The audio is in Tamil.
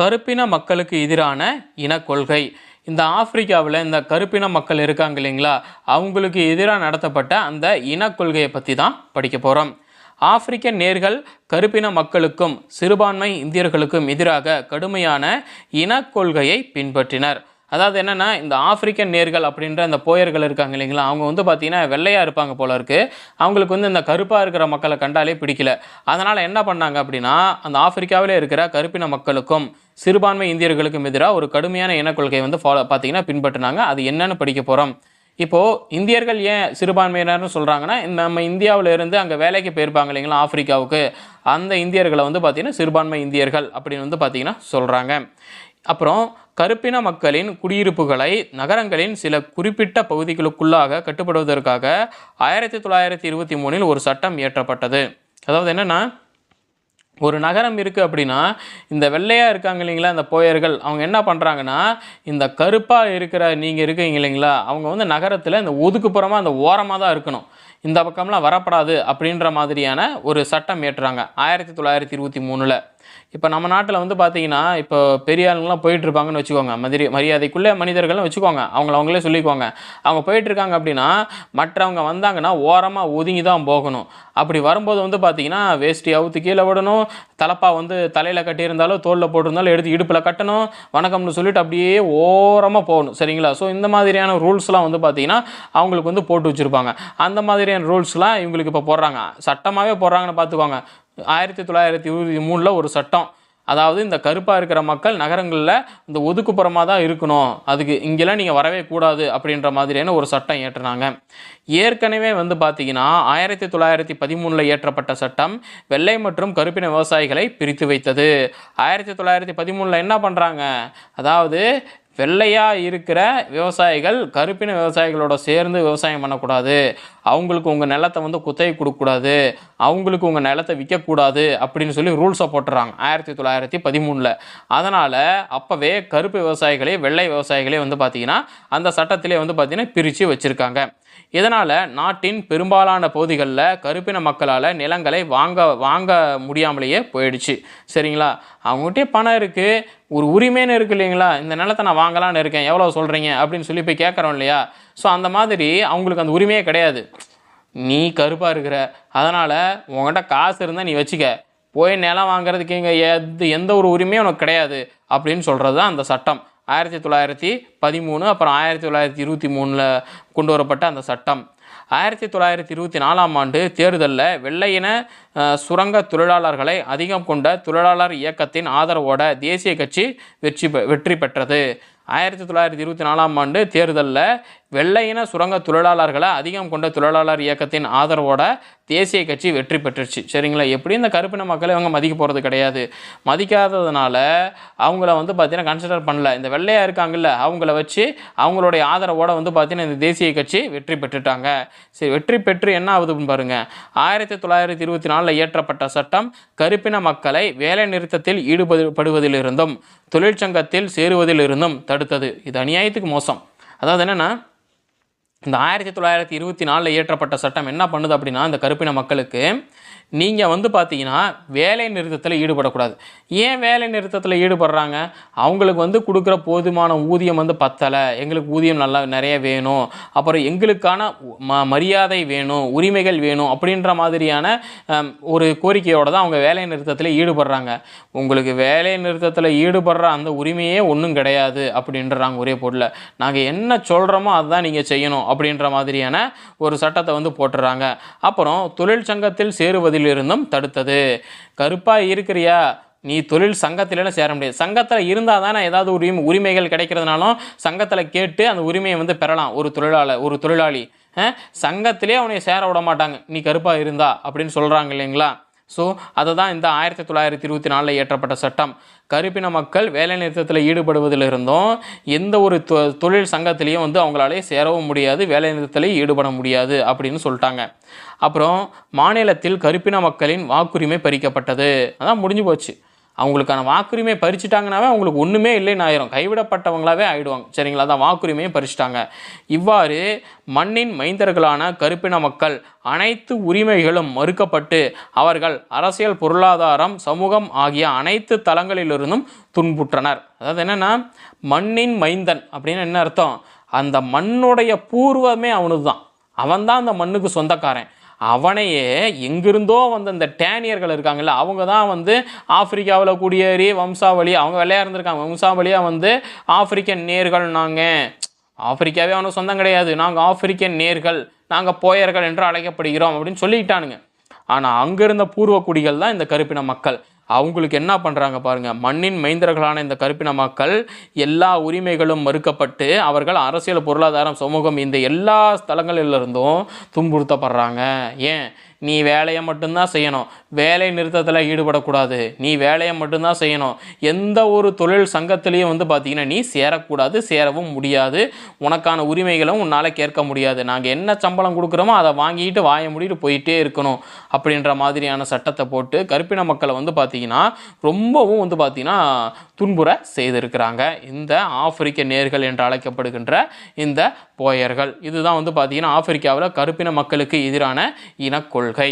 கருப்பின மக்களுக்கு எதிரான இனக்கொள்கை இந்த ஆப்பிரிக்காவில் இந்த கருப்பின மக்கள் இருக்காங்க இல்லைங்களா? அவங்களுக்கு எதிராக நடத்தப்பட்ட அந்த இனக்கொள்கையை பற்றி தான் படிக்க போகிறோம் ஆப்பிரிக்க நேர்கள் கருப்பின மக்களுக்கும் சிறுபான்மை இந்தியர்களுக்கும் எதிராக கடுமையான இனக்கொள்கையை பின்பற்றினர். அதாவது என்னென்னா இந்த ஆப்பிரிக்கன் நேர்கள் அப்படின்ற அந்த போயர்கள் இருக்காங்க இல்லைங்களா அவங்க வந்து பார்த்தீங்கன்னா வெள்ளையாக இருப்பாங்க போல இருக்குது அவங்களுக்கு வந்து இந்த கருப்பாக இருக்கிற மக்களை கண்டாலே பிடிக்கல. அதனால் என்ன பண்ணாங்க அப்படின்னா அந்த ஆப்பிரிக்காவிலே இருக்கிற கருப்பின மக்களுக்கும் சிறுபான்மை இந்தியர்களுக்கும் எதிராக ஒரு கடுமையான இனக்கொள்கையை வந்து ஃபாலோ பார்த்தீங்கன்னா பின்பற்றினாங்க. அது என்னென்னு படிக்க போகிறோம் இப்போது இந்தியர்கள் ஏன் சிறுபான்மையினர்னு சொல்கிறாங்கன்னா நம்ம இந்தியாவில் இருந்து அங்கே வேலைக்கு போயிருப்பாங்க இல்லைங்களா ஆப்பிரிக்காவுக்கு. அந்த இந்தியர்களை வந்து பார்த்திங்கன்னா சிறுபான்மை இந்தியர்கள் அப்படின்னு வந்து பார்த்திங்கன்னா சொல்கிறாங்க அப்புறம் கருப்பின மக்களின் குடியிருப்புகளை நகரங்களின் சில குறிப்பிட்ட பகுதிகளுக்குள்ளாக கட்டுப்படுவதற்காக ஆயிரத்தி தொள்ளாயிரத்தி இருபத்தி மூணில் ஒரு சட்டம் இயற்றப்பட்டது. அதாவது என்னென்னா ஒரு நகரம் இருக்குது அப்படின்னா இந்த வெள்ளையாக இருக்காங்க இல்லைங்களா இந்த போயர்கள் அவங்க என்ன பண்ணுறாங்கன்னா இந்த கருப்பாக இருக்கிற நீங்கள் இருக்கீங்க இல்லைங்களா அவங்க வந்து நகரத்தில் இந்த ஒதுக்குப்புறமாக அந்த ஓரமாக தான் இருக்கணும். இந்த பக்கம்லாம் வரப்படாது அப்படின்ற மாதிரியான ஒரு சட்டம் ஏற்றுறாங்க ஆயிரத்தி தொள்ளாயிரத்தி இருபத்தி மூணில். இப்போ நம்ம நாட்டில் வந்து பார்த்தீங்கன்னா இப்போ பெரிய ஆளுங்களாம் போயிட்டுருப்பாங்கன்னு வச்சுக்கோங்க. மதிரி மரியாதைக்குள்ளே மனிதர்கள்லாம் வச்சுக்கோங்க. அவங்கள அவங்களே சொல்லிக்குவாங்க அவங்க போயிட்டுருக்காங்க அப்படின்னா மற்றவங்க வந்தாங்கன்னா ஓரமாக ஒதுங்கி தான் போகணும். அப்படி வரும்போது வந்து பார்த்தீங்கன்னா வேஷ்டி அவுத்து கீழே விடணும். தலப்பா வந்து தலையில் கட்டியிருந்தாலும் தோளில் போட்டிருந்தாலும் எடுத்து இடுப்பில் கட்டணும். வணக்கம்னு சொல்லிட்டு அப்படியே ஓரமாக போகணும். சரிங்களா? ஸோ இந்த மாதிரியான ரூல்ஸ்லாம் வந்து பார்த்தீங்கன்னா அவங்களுக்கு வந்து போட்டு வச்சுருப்பாங்க. அந்த மாதிரியான ரூல்ஸ்லாம் இவங்களுக்கு இப்போ போடுறாங்க. சட்டமாகவே போடுறாங்கன்னு பார்த்துக்கோங்க ஆயிரத்தி தொள்ளாயிரத்தி இருபத்தி மூணில் ஒரு சட்டம். அதாவது இந்த கருப்பாக இருக்கிற மக்கள் நகரங்களில் இந்த ஒதுக்குப்புறமாக தான் இருக்கணும். அதுக்கு இங்கெல்லாம் நீங்கள் வரவே கூடாது அப்படின்ற மாதிரியான ஒரு சட்டம் ஏற்றினாங்க ஏற்கனவே வந்து பார்த்தீங்கன்னா ஆயிரத்தி தொள்ளாயிரத்தி பதிமூணில் இயற்றப்பட்ட சட்டம் வெள்ளை மற்றும் கருப்பின விவசாயிகளை பிரித்து வைத்தது. ஆயிரத்தி தொள்ளாயிரத்தி பதிமூணில் என்ன பண்ணுறாங்க அதாவது வெள்ளையாக இருக்கிற விவசாயிகள் கருப்பின விவசாயிகளோட சேர்ந்து விவசாயம் பண்ணக்கூடாது. அவங்களுக்கு உங்கள் நிலத்தை வந்து குத்தகை கொடுக்கக்கூடாது. அவங்களுக்கு உங்கள் நிலத்தை விற்கக்கூடாது அப்படின்னு சொல்லி ரூல்ஸை போட்டுறாங்க ஆயிரத்தி தொள்ளாயிரத்தி பதிமூணில். அதனால் அப்போவே கருப்பு விவசாயிகளே வெள்ளை விவசாயிகளே வந்து பார்த்திங்கன்னா அந்த சட்டத்திலே வந்து பார்த்திங்கன்னா பிரித்து வச்சுருக்காங்க. இதனால் நாட்டின் பெரும்பாலான பகுதிகளில் கருப்பின மக்களால் நிலங்களை வாங்க வாங்க முடியாமலேயே போயிடுச்சு? சரிங்களா? அவங்ககிட்டே பணம் இருக்குது ஒரு உரிமைன்னு இருக்கு இல்லைங்களா? இந்த நிலத்தை நான் வாங்கலான்னு இருக்கேன். எவ்வளோ சொல்கிறீங்க? அப்படின்னு சொல்லி போய் கேட்குறோம் இல்லையா? ஸோ அந்த மாதிரி அவங்களுக்கு அந்த உரிமையே கிடையாது. நீ கருப்பாக இருக்கிற. அதனால் உங்கள்கிட்ட காசு இருந்தால் நீ வச்சுக்க. போய் நிலம் வாங்குறதுக்கு இங்கே எது எந்த ஒரு உரிமையும் உனக்கு கிடையாது. அப்படின்னு சொல்கிறது தான் அந்த சட்டம். ஆயிரத்தி தொள்ளாயிரத்தி பதிமூணு அப்புறம் ஆயிரத்தி தொள்ளாயிரத்தி இருபத்தி மூணில் கொண்டு வரப்பட்ட அந்த சட்டம். ஆயிரத்தி தொள்ளாயிரத்தி இருபத்தி நாலாம் ஆண்டு தேர்தலில் வெள்ளையின சுரங்க தொழிலாளர்களை அதிகம் கொண்ட தொழிலாளர் இயக்கத்தின் ஆதரவோட தேசிய கட்சி வெற்றி பெ- வெற்றி பெற்றது. ஆயிரத்தி தொள்ளாயிரத்தி இருபத்தி நாலாம் ஆண்டு தேர்தலில் வெள்ளையின சுரங்க தொழிலாளர்களை அதிகம் கொண்ட தொழிலாளர் இயக்கத்தின் ஆதரவோட தேசிய கட்சி வெற்றி பெற்றுச்சு. சரிங்களா? எப்படி இந்த கருப்பின மக்களை இவங்க மதிக்க போகிறது கிடையாது. மதிக்காததுனால அவங்கள வந்து பார்த்தீங்கன்னா கன்சிடர் பண்ணல. இந்த வெள்ளையாக இருக்காங்கல்ல அவங்கள வச்சு அவங்களுடைய ஆதரவோடு வந்து பார்த்திங்கன்னா இந்த தேசிய கட்சி வெற்றி பெற்றுட்டாங்க. சரி வெற்றி பெற்று என்ன ஆகுதுன்னு பாருங்கள் ஆயிரத்தி தொள்ளாயிரத்தி இருபத்தி நாலில் இயற்றப்பட்ட சட்டம் கருப்பின மக்களை வேலை நிறுத்தத்தில் ஈடுபடுவதிலிருந்தும் தொழிற்சங்கத்தில் சேருவதிலிருந்தும் தடுத்தது. இது அநியாயத்துக்கு மோசம். அதாவது என்னென்னா இந்த ஆயிரத்தி தொள்ளாயிரத்தி இருபத்தி நாலில் இயற்றப்பட்ட சட்டம் என்ன பண்ணுது அப்படின்னா இந்த கருப்பின மக்களுக்கு நீங்கள் வந்து பார்த்தீங்கன்னா வேலை நிறுத்தத்தில் ஈடுபடக்கூடாது. ஏன் வேலை நிறுத்தத்தில் ஈடுபடுறாங்க? அவங்களுக்கு வந்து கொடுக்குற போதுமான ஊதியம் வந்து பத்தலை. எங்களுக்கு ஊதியம் நல்லா நிறைய வேணும். அப்புறம் எங்களுக்கான ம மரியாதை வேணும் உரிமைகள் வேணும் அப்படின்ற மாதிரியான ஒரு கோரிக்கையோடு தான் அவங்க வேலை நிறுத்தத்தில் ஈடுபடுறாங்க. உங்களுக்கு வேலை நிறுத்தத்தில் ஈடுபடுற அந்த உரிமையே ஒன்றும் கிடையாது அப்படின்றாங்க ஒரே பொருளில். நாங்கள் என்ன சொல்கிறோமோ அதுதான் நீங்கள் செய்யணும் அப்படின்ற மாதிரியான ஒரு சட்டத்தை வந்து போட்டுறாங்க. அப்புறம் தொழிற்சங்கத்தில் சேருவதிலிருந்தும் தடுத்தது. கருப்பாக இருக்கிறியா? நீ தொழில் சங்கத்திலலாம் சேர முடியாது. சங்கத்தில் இருந்தால் தானே ஏதாவது உரிமை உரிமைகள் கிடைக்கிறதுனாலும் சங்கத்தில் கேட்டு அந்த உரிமையை வந்து பெறலாம். ஒரு தொழிலாளர் ஒரு தொழிலாளி. சங்கத்திலே அவனை சேர விட மாட்டாங்க. நீ கருப்பாக இருந்தா அப்படின்னு சொல்கிறாங்க இல்லைங்களா? ஸோ அதை தான் இந்த ஆயிரத்தி தொள்ளாயிரத்தி இருபத்தி நாலில் இயற்றப்பட்ட சட்டம். கருப்பின மக்கள் வேலைநிறுத்தத்தில் ஈடுபடுவதிலிருந்தும் எந்த ஒரு தொ தொழில் சங்கத்திலையும் வந்து அவங்களாலே சேரவும் முடியாது வேலைநிறுத்தத்தில் ஈடுபட முடியாது அப்படின்னு சொல்லிட்டாங்க. அப்புறம் மாநிலத்தில் கருப்பின மக்களின் வாக்குரிமை பறிக்கப்பட்டது. அதான் முடிஞ்சு போச்சு. அவங்களுக்கான வாக்குரிமை பறிச்சுட்டாங்கனாவே அவங்களுக்கு ஒன்றுமே இல்லைன்னு ஆயிரும். கைவிடப்பட்டவங்களாவே ஆயிடுவாங்க. சரிங்களா? அதான் வாக்குரிமையை பறிச்சுட்டாங்க. இவ்வாறு மண்ணின் மைந்தர்களான கருப்பின மக்கள் அனைத்து உரிமைகளும் மறுக்கப்பட்டு அவர்கள் அரசியல் பொருளாதாரம் சமூகம் ஆகிய அனைத்து தளங்களிலிருந்தும் துன்புற்றனர். அதாவது என்னென்னா மண்ணின் மைந்தன் அப்படின்னு என்ன அர்த்தம்? அந்த மண்ணுடைய பூர்வமே அவனுக்கு தான் அவன் தான் அந்த மண்ணுக்கு சொந்தக்காரன். அவனையே எங்கிருந்தோ வந்த இந்த டேனியர்கள் இருக்காங்கல்ல அவங்க தான் வந்து ஆப்பிரிக்காவில் குடியேறி வம்சாவளி அவங்க வெள்ளையாக இருந்திருக்காங்க. வம்சாவளியாக வந்து ஆப்பிரிக்கன் நேர்கள் நாங்கள் ஆப்பிரிக்காவே அவனுக்கு சொந்தம் கிடையாது. நாங்கள் ஆப்பிரிக்கன் நேர்கள் நாங்கள் போயர்கள் என்று அழைக்கப்படுகிறோம் அப்படின்னு சொல்லிக்கிட்டானுங்க ஆனால் அங்கிருந்த பூர்வக்குடிகள் பூர்வ குடிகள் தான் இந்த கருப்பின மக்கள். அவங்களுக்கு என்ன பண்ணுறாங்க பாருங்கள் மண்ணின் மைந்தர்களான இந்த கருப்பின மக்கள் எல்லா உரிமைகளும் மறுக்கப்பட்டு அவர்கள் அரசியல் பொருளாதாரம் சமூகம் இந்த எல்லா ஸ்தலங்களிலிருந்தும் துன்புறுத்தப்படுறாங்க. ஏன்? நீ வேலையை மட்டும்தான் செய்யணும். வேலை நிறுத்தத்தில் ஈடுபடக்கூடாது. நீ வேலையை மட்டும்தான் செய்யணும். எந்த ஒரு தொழில் சங்கத்திலையும் வந்து பார்த்தீங்கன்னா நீ சேரக்கூடாது சேரவும் முடியாது. உனக்கான உரிமைகளும் உன்னால் கேட்க முடியாது. நாங்கள் என்ன சம்பளம் கொடுக்குறோமோ அதை வாங்கிட்டு வாய முடிட்டு போயிட்டே இருக்கணும் அப்படின்ற மாதிரியான சட்டத்தை போட்டு கருப்பின மக்களை வந்து பார்த்தீங்கன்னா ரொம்பவும் வந்து பார்த்தீங்கன்னா துன்புற செய்திருக்கிறாங்க. இந்த ஆப்பிரிக்க நேர்கள் என்று அழைக்கப்படுகின்ற இந்த போயர்கள். இதுதான் வந்து பார்த்தீங்கன்னா ஆப்பிரிக்காவில் கருப்பின மக்களுக்கு எதிரான இனக்கொள்கை